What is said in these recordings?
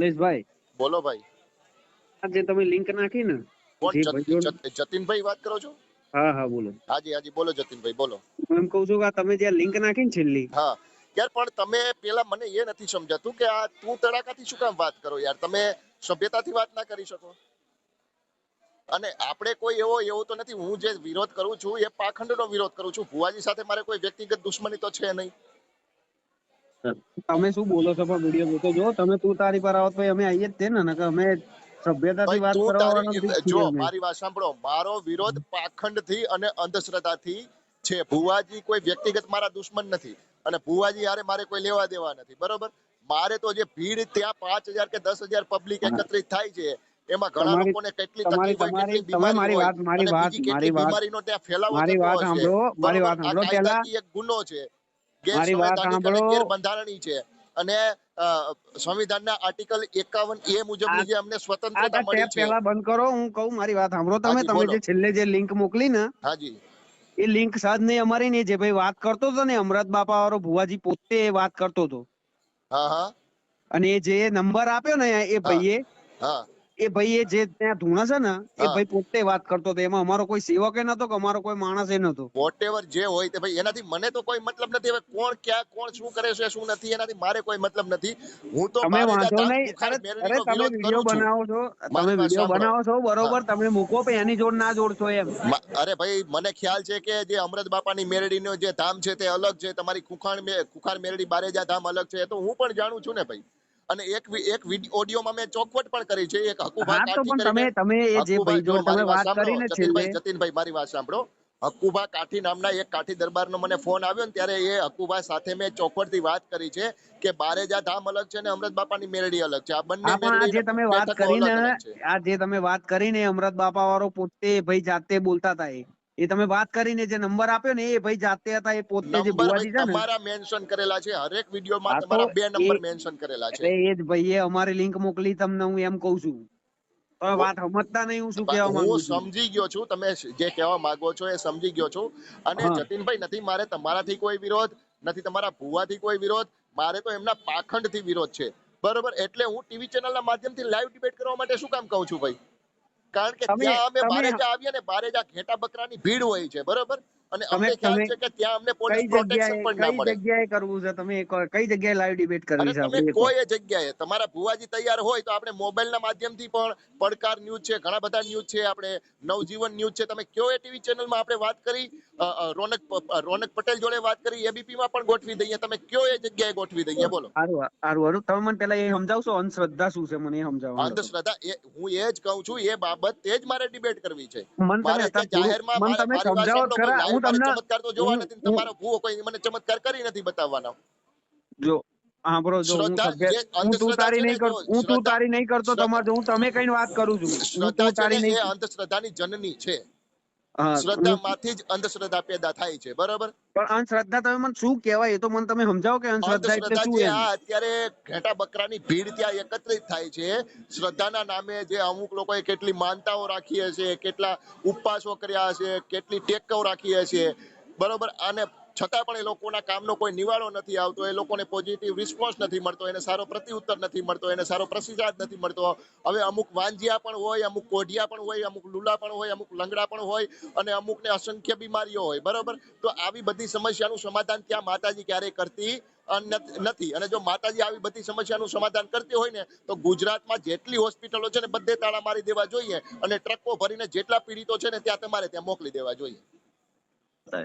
કમલેશભાઈ. બોલો ભાઈ. આ જે તમે લિંક નાખી ને કોણ? જતીનભાઈ વાત કરો છો? હા હા બોલો. હાજી હાજી બોલો જતીનભાઈ બોલો. હું એમ કહું છું કે તમે જે લિંક નાખી ને છેલ્લી. હા. યાર પણ તમે પેલા મને એ નથી સમજાતું કે આ તું તડાકાથી શું કામ વાત કરો યાર? તમે સભ્યતાથી વાત ના કરી શકો. અને આપણે કોઈ એવો એવો તો નથી. હું જે વિરોધ કરું છું એ પાખંડનો વિરોધ કરું છું. ભુવાજી સાથે મારે કોઈ વ્યક્તિગત દુશ્મની તો છે નહીં. તમે શું બોલો છો પણ વીડિયો જોતો જો તમે તું તારી પર આવો તો અમે આવીએ જ તે ને નકર અમે સભ્યતાથી વાત તું કરવા તારી વાળા નથી જો મારી વાત સાંભળો મારો વિરોધ પાખંડથી અને અંધશ્રદ્ધાથી છે. ભુવાજી કોઈ વ્યક્તિગત મારા દુશ્મન નથી અને ભુવાજી યારે મારે કોઈ લેવા દેવા નથી બરોબર? મારે તો જે ભીડ ત્યાં પાંચ હજાર કે દસ હજાર પબ્લિક એકત્રિત થાય છે એમાં ઘણા લોકોને કેટલી તકલીફ હોય કેટલી બીમારી હોય વાત- મારી વાત- મારી વાત- બીમારીનો ત્યાં ફેલાવો મારી વાત સાંભળો, મારી વાત સાંભળો. પહેલા. એક ગુનો છે. મારી વાત સાંભળો. ગેરબંધારણીય છે. અને સંવિધાનના આર્ટિકલ એકાવન એ મુજબની જે અમને સ્વતંત્રતા મળી છે. પહેલા બંધ કરો હું કહું મારી વાત સાંભળો. તમે તમે જે છેલ્લે જે લિંક મોકલી ને હાજી. એ લિંક સાજ નહીં અમારી નહીં જે ભાઈ વાત કરતો હતો ને અમરત બાપા વાળો ભુવાજી પોતે એ વાત કરતો હતો. હા હા. અને એ જે નંબર આપ્યો ને એ ભાઈએ હા. એ ભાઈ એ જે ત્યાં ધૂણા છે ને એ ભાઈ પોતે વાત કરતો હતો. એમાં અમારો કોઈ સેવક એ નતો કે અમારો કોઈ માણસ એ નતો વોટેવર જે હોય તે ભાઈ એનાથી મને તો કોઈ મતલબ નથી. હવે કોણ ક્યાં કોણ શું કરે છે શું નથી એનાથી મારે કોઈ મતલબ નથી. હું તો તમે વાંધો નહીં. અરે તમે વીડિયો બનાવો છો. તમે વીડિયો બનાવો છો બરોબર? તમે મૂકો પણ એની જોડ ના જોડશો એમ. અરે ભાઈ મને ખ્યાલ છે કે જે અમૃત બાપાની મેરડીનો જે ધામ છે તે અલગ છે. તમારી કુખાણ કુખાર મેરડી બારેજા ધામ અલગ છે. તો હું પણ જાણું છું ને ભાઈ. અને એક એક ઓડિયોમાં મેં ચોખવટ પણ કરી છે એક હકુભાઈ કાઠી તમે તમે એ જે ભાઈ જો તમે વાત કરીને છેલ્લે. જતીનભાઈ મારી વાત સાંભળો. હકુભા કાઠી નામના એક કાઠી દરબારનો મને ફોન આવ્યો ને ત્યારે એ હકુભા સાથે મેં ચોખવટથી વાત કરી છે કે બારેજા ધામ અલગ છે ને અમૃત બાપાની મેરડી અલગ છે. આ બંને મેરડી જે તમે વાત કરીને. આ જે તમે વાત કરીને અમૃત બાપા વાળો પોતે ભાઈ જાતે બોલતા હતા એ. એ તમે વાત કરીને જે નંબર આપ્યો ને એ ભાઈ જાતે હતા એ પોતે જે ભુવાજી છે ને તમારા મેન્શન કરેલા છે હરેક વિડીયોમાં તમારા બે નંબર મેન્શન કરેલા છે. એ જ ભાઈએ અમારી લિંક મોકલી તમને હું એમ કઉ છું. વાત સમજતા નહીં હું શું કહેવા માંગુ હું સમજી ગયો છું તમે જે કહેવા માંગો છો એ સમજી ગયો છું. અને જતીનભાઈ નથી મારે તમારાથી કોઈ વિરોધ નથી તમારા ભુવાથી કોઈ વિરોધ મારે તો એમના પાખંડથી વિરોધ છે. બરોબર એટલે હું ટીવી ચેનલના માધ્યમથી લાઈવ ડિબેટ કરવા માટે શું કામ કહું છું ભાઈ? કારણ કે ત્યાં અમે બારેજા આવીએ ને બારેજા ઘેટા બકરાની ભીડ હોય છે બરોબર? અને અમને ખ્યાલ છે કે ત્યાં અમને પોલીસ પ્રોટેક્શન પણ ના કઈ જગ્યાએ કરવું છે? તમે કઈ જગ્યાએ લાઈવ ડિબેટ કરવી છે તમે. કોઈ જગ્યાએ તમારા ભુવાજી તૈયાર હોય તો આપણે મોબાઈલના માધ્યમથી પણ પડકાર ન્યૂઝ છે ઘણા બધા ન્યૂઝ છે આપણે નવજીવન ન્યૂઝ છે. તમે કયો એ ટીવી ચેનલમાં આપણે વાત કરી? રોનક રોનક પટેલ જોડે વાત કરી એબીપી માં પણ ગોઠવી દઈએ. તમે કયો એ જગ્યાએ ગોઠવી દઈએ? બોલો. સારું હારું તમે મને પેલા એ સમજાવશો? અંધશ્રદ્ધા શું છે? મને સમજાવો અંધશ્રદ્ધા એ હું એ જ કહું છું એ બાબત તે જ મારે ડિબેટ કરવી છે. મને તમે જાહેરમાં મને તમે સમજાવો ખરા. હું તમને ચમત્કાર તો જોવા નથી તમારો ભૂવો કોઈ મને ચમત્કાર કરી નથી બતાવવાનો. જો સાંભળો જો હું તું તારી નહીં કર હું તું તારી નહીં કરતો તમારે હું તમે કઈ વાત કરું છું. અંધશ્રદ્ધાની જનની છે. શ્રદ્ધામાંથી જ અંધશ્રદ્ધા પેદા થાય છે બરાબર? પણ અંધશ્રદ્ધા તમે મને શું કહેવાય? એ તો મને તમે સમજાવો કે અંધશ્રદ્ધા એટલે શું આ અત્યારે ઘેટા બકરાની ભીડ ત્યાં એકત્રિત થાય છે. શ્રદ્ધાના નામે જે અમુક લોકોએ કેટલી માનતાઓ રાખી હશે કેટલા ઉપવાસો કર્યા હશે કેટલી ટેકો રાખી હશે બરોબર? અને છતાં પણ એ લોકોના કામનો કોઈ નિવાળો નથી આવતો, એ લોકોને પોઝિટિવ રિસ્પોન્સ નથી મળતો, એને સારો પ્રતિઉત્તર નથી મળતો, એને સારો પ્રતિસાદ નથી મળતો. હવે અમુક વાંજિયા પણ હોય, અમુક કોઢિયા પણ હોય, અમુક લુલા પણ હોય, અમુક લંગડા પણ હોય અને અમુકને અસંખ્ય બીમારીઓ હોય, બરોબર? તો આવી બધી સમસ્યાનું સમાધાન ત્યાં માતાજી ક્યારેય કરતી નથી. અને જો માતાજી આવી બધી સમસ્યાનું સમાધાન કરતી હોય ને, તો ગુજરાતમાં જેટલી હોસ્પિટલો છે ને, બધે તાળા મારી દેવા જોઈએ અને ટ્રકો ભરીને જેટલા પીડિતો છે ને, ત્યાં તમારે ત્યાં મોકલી દેવા જોઈએ.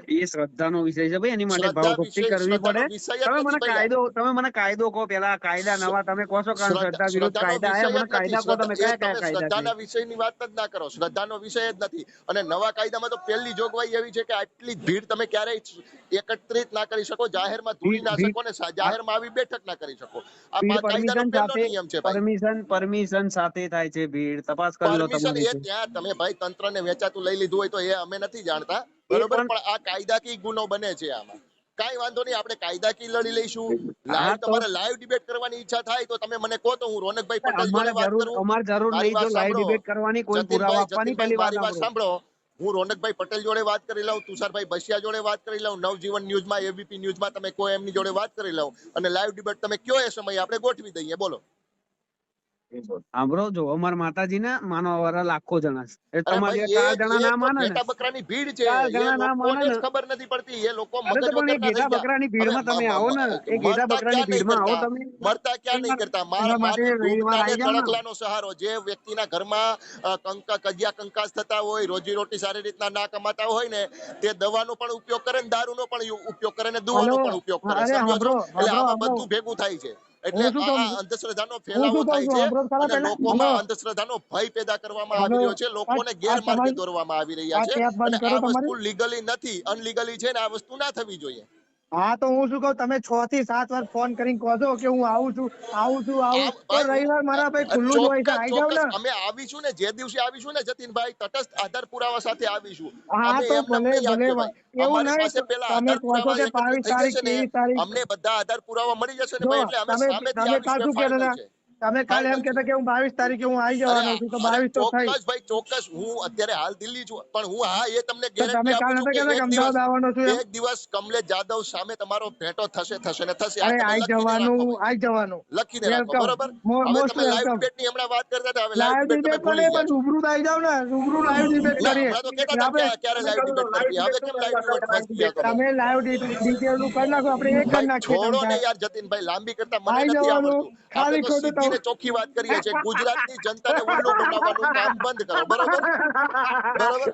એ શ્રદ્ધાનો વિષય છે. ભાઈ એની માટે ભાવભક્તિ કરવી પડે. તમે મને કાયદો તમે મને કાયદો કહો પેલા કાયદા નવા તમે કહો છો કારણ શ્રદ્ધા વિરુદ્ધ કાયદા આયા મને કાયદા કહો તમે કયા કયા કાયદા શ્રદ્ધાના વિષયની વાત જ ના કરો. શ્રદ્ધાનો વિષય જ નથી. અને નવા કાયદામાં તો પહેલી જોગવાઈ એવી છે કે આટલી ભીડ તમે ક્યારેય એકત્રિત ના કરી શકો જાહેરમાં ધૂળી ના શકો ને જાહેરમાં આવી બેઠક ના કરી શકો. આ કાયદાનો પરમિશન પહેલો નિયમ છે પરમિશન પરમિશન સાથે થાય છે ભીડ. તપાસ કરી લો તમે એ ત્યાં તમે ભાઈ તંત્રને વેચાતું લઈ લીધું હોય તો એ અમે નથી જાણતા. બરોબર? પણ- આ કાયદાકીય ગુનો બને છે આમાં. કાઈ વાંધો નહીં આપણે કાયદાકીય લડી લઈશું. લાઈવ તમારે લાઈવ ડિબેટ કરવાની ઈચ્છા થાય તો તમે મને કહો તો હું રોનકભાઈ પટેલ જોડે વાત કરું. અમાર જરૂર નહીં જો લાઈવ. ડિબેટ કરવાની કોઈ પુરાવા આપવાની પહેલી વાત. સાંભળો. હું રોનકભાઈ પટેલ જોડે વાત કરી લઉં તુષારભાઈ બસિયા જોડે વાત કરી લઉં નવજીવન ન્યૂઝમાં એબીપી ન્યૂઝમાં તમે કોઈ એમની જોડે વાત કરી લઉં. અને લાઈવ ડિબેટ તમે કયો એ સમય આપણે ગોઠવી દઈએ બોલો. સાંભળો જો અમારા માતાજી ના માનવા વાળા લાખો જણા છે. તમારે ચાર જણા ના માને ને. ઘેટા બકરાની ભીડ છે. ચાર જણા ના માને ખબર નથી પડતી. એ લોકો મગજ થઈ ઘેટા. બકરાની ભીડમાં તમે આવો ને. એ ઘેટા બકરાની ભીડમાં આવો તમે. મરતા ક્યાં નહીં કરતા? મારા માટે ને જાઓ સહારો. જે વ્યક્તિના ઘરમાં કંકા કજિયા કંકાસ થતા હોય રોજી રોટી સારી રીતના ના કમાતા હોય ને તે દવાનો પણ ઉપયોગ કરે ને દારૂનો પણ ઉપયોગ કરે ને દુવાનો નો પણ ઉપયોગ કરે. એટલે આમાં બધું ભેગું થાય છે. એટલે? અંધશ્રદ્ધાનો ફેલાવો થાય છે અને? લોકોમાં. અંધશ્રદ્ધાનો ભય પેદા કરવામાં આવી રહ્યો છે લોકોને ગેરમાર્ગે દોરવામાં આવી રહ્યા છે અને આ વસ્તુ લીગલી નથી અનલીગલી છે ને આ વસ્તુ ના થવી જોઈએ હા તો હું શું કહું? તમે છ થી સાત વાર ફોન કરીને કહો છો કે હું આવું છું આવું છું આવું તો રવિવાર મારા ભાઈ ખુલ્લું જ હોય છે. આવી જાવ ને. અમે આવીશું ને જે દિવસે આવીશું ને જતીનભાઈ તટસ્થ આધાર પુરાવા સાથે આવીશું. હા તો ભલે ભલે. એવું નહીં પેલા તમે કહો છો કે તારીખ તારીખ અમને બધા આધાર પુરાવા મળી જશે ને ભાઈ, એટલે અમે સામે તમે આવીશું કાલ તમે કાલે એમ કહેતા કે હું બાવીસ તારીખે હું આવી જવાનો છું તો બાવીસ તો થઈ. ચોક્કસ ભાઈ ચોક્કસ. હું અત્યારે હાલ દિલ્હી છું પણ હું હા એ તમને ગેરંટી આપું છું કે અમદાવાદ આવવાનો છું એક દિવસ કમલેશ જાદવ સામે તમારો ભેટો થશે થશે ને થશે. અરે આવી જવાનું આવી જવાનું. લખીને રાખો. બરોબર? હવે તમે લાઈવ. ડિબેટની હમણાં વાત કરતા હતા હવે લાઈવ ડિબેટ તમે ભૂલી ગયા રૂબરૂ આવી જાવ ને રૂબરૂ લાઈવ ડિબેટ કરીએ. આપણે- ક્યારે- લાઈવ ડિબેટ કરીએ? હવે કેમ લાઈવ ડિબેટ તમે લાઈવ ડિટેલનું કરી નાખો આપણે એક કરી નાખીએ છોડો ને. યાર જતીનભાઈ લાંબી કરતા મને નથી આવડતું. ખાલી ખોટું સીધી ચોખ્ખી વાત કરીએ છીએ. ગુજરાતની જનતાને ઉલ્લુ બનાવવાનું કામ બંધ કરો. બરાબર? બરાબર?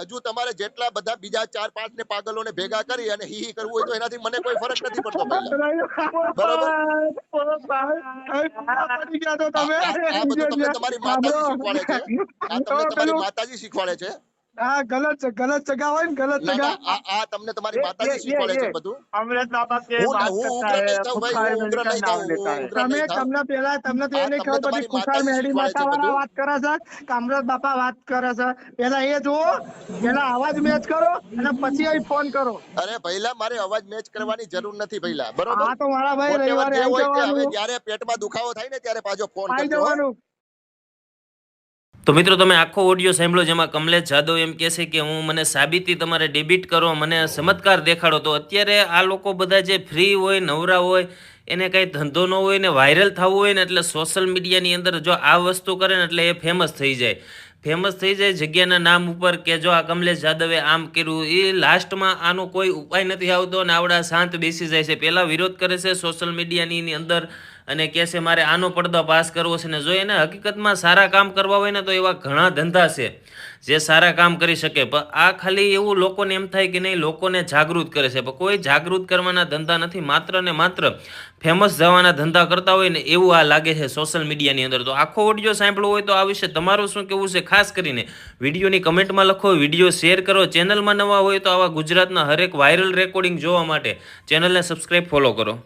હજુ તમારે જેટલા બધા બીજા ચાર પાંચ ને પાગલોને ભેગા કરી અને હી કરવું હોય તો એનાથી મને કોઈ ફરક નથી પડતો બરાબર. આ બધું તમને તમારી માતાજી શીખવાડે છે. આ તમને તમારી માતાજી શીખવાડે છે. હા ગલત ગલત જગા હોય ને ગલત જગા. આ તમને તમારી માતાજી શીખવાડે છે બધું? અમૃત બાબા કે તમે તમને પેલા તમને તો એને ખબર પડી કુસાર મેહડી માતા વાળા વાત કરે છે કે અમૃત બાપા વાત કરે છે. પેલા એ જુઓ પેલા અવાજ મેચ કરો અને પછી અહીં ફોન કરો. અરે પહેલા મારે અવાજ મેચ કરવાની જરૂર નથી પહેલા બરોબર? હા તો મારા ભાઈ રવિવારે આવી જવાનું. જ્યારે પેટમાં દુખાવો થાય ને ત્યારે પાછો ફોન કરજો તો મિત્રો તમે આખો ઓડિયો સાંભળ્યો જેમાં કમલેશ જાદવ એમ કહે છે કે હું મને સાબિતી તમારે ડેબિટ કરો, મને ચમત્કાર દેખાડો. તો અત્યારે આ લોકો બધા જે ફ્રી હોય, નવરા હોય, એને કાંઈ ધંધો ન હોય ને વાયરલ થવું હોય ને એટલે સોશિયલ મીડિયાની અંદર જો આ વસ્તુ કરે ને એટલે એ ફેમસ થઈ જાય. ફેમસ થઈ જાય જગ્યાના નામ ઉપર કે જો આ કમલેશ જાદવે આમ કર્યું, એ લાસ્ટમાં આનો કોઈ ઉપાય નથી આવતો અને આવડા શાંત બેસી જાય છે. પહેલાં વિરોધ કરે છે સોશિયલ મીડિયાની અંદર અને કહે છે, મારે આનો પડદો પાસ કરવો છે ને જો એને હકીકતમાં સારા કામ કરવા હોય ને તો એવા ઘણા ધંધા છે જે સારા કામ કરી શકે. પણ આ ખાલી એવું લોકોને એમ થાય કે નહીં, લોકોને જાગૃત કરે છે. પણ કોઈ જાગૃત કરવાના ધંધા નથી. માત્ર ને માત્ર ફેમસ જવાના ધંધા કરતા હોય ને એવું આ લાગે છે સોશિયલ મીડિયાની અંદર. તો આખો ઓડિયો સાંભળવો હોય તો આ વિશે તમારું શું કેવું છે? ખાસ કરીને વિડીયોની કમેન્ટમાં લખો, વીડિયો શેર કરો. ચેનલમાં નવા હોય તો આવા ગુજરાતના હરેક વાયરલ રેકોર્ડિંગ જોવા માટે ચેનલને સબસ્ક્રાઈબ ફોલો કરો.